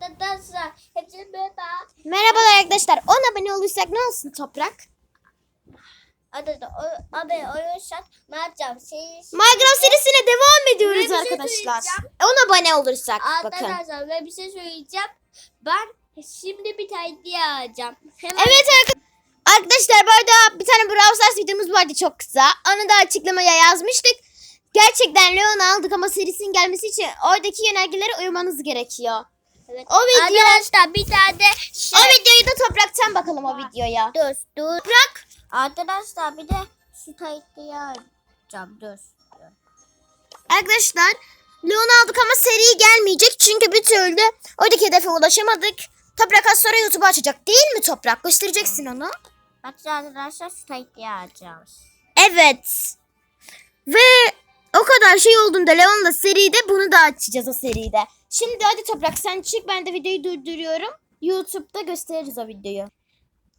Arkadaşlar merhaba. Merhabalar arkadaşlar. 10 abone olursak ne olsun Toprak? Arkadaşlar abi olursak ne yapacağım? Siz Minecraft serisine devam ediyoruz şey arkadaşlar. söyleyeceğim. 10 abone olursak bakın. Arkadaşlar ve bir şey söyleyeceğim. Ben şimdi bir tane diye alacağım. Hemen Evet arka- arkadaşlar bu arada bir tane Brawl Stars videomuz vardı çok kısa. Onu da açıklamaya yazmıştık. Gerçekten Leon'u aldık ama serisinin gelmesi için oradaki yönergelere uymanız gerekiyor. Evet. O video Arkadaşlar bir tane de şey... o videoyu da Toprak'tan bakalım o videoya. Dur dur. Toprak Arkadaşlar bir de şu diye alacağım. Dur. Arkadaşlar Leon aldık ama seri gelmeyecek çünkü bir türlü oradaki hedefe ulaşamadık. Toprak az sonra YouTube'u açacak değil mi Toprak? Göstereceksin onu. Bakın arkadaşlar şu diye alacağım. Evet. Ve kadar şey olduğunda Leon'la seride bunu da açacağız o seride. Şimdi hadi Toprak sen çık ben de videoyu durduruyorum. YouTube'da gösteririz o videoyu.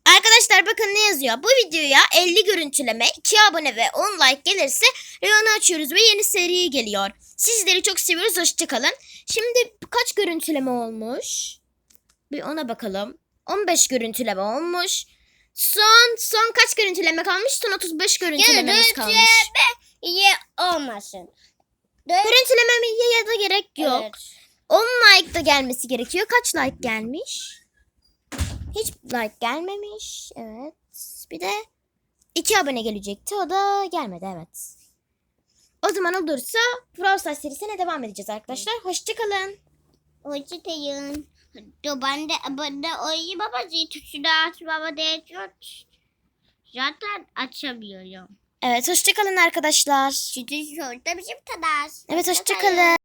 Arkadaşlar bakın ne yazıyor. Bu videoya 50 görüntüleme, 2 abone ve 10 like gelirse Leon'u açıyoruz ve yeni seri geliyor. Sizleri çok seviyoruz. Hoşçakalın. Şimdi kaç görüntüleme olmuş? Bir ona bakalım. 15 görüntüleme olmuş. Son son kaç görüntüleme kalmış? Son 35 görüntülememiz kalmış. iyi olmasın. Dört. Görüntülemeye ya da gerek yok. Evet. 10 like da gelmesi gerekiyor. Kaç like gelmiş? Hiç like gelmemiş. Evet. Bir de 2 abone gelecekti. O da gelmedi evet. O zaman olursa Brawl Stars serisine devam edeceğiz arkadaşlar. Hoşçakalın. Hoşçakalın. Dur ben de, ben de oyayım ama tuşunu açmama değer yok. Zaten açamıyorum. Evet hoşçakalın arkadaşlar. Çünkü şurada bizim kadar. Evet hoşçakalın.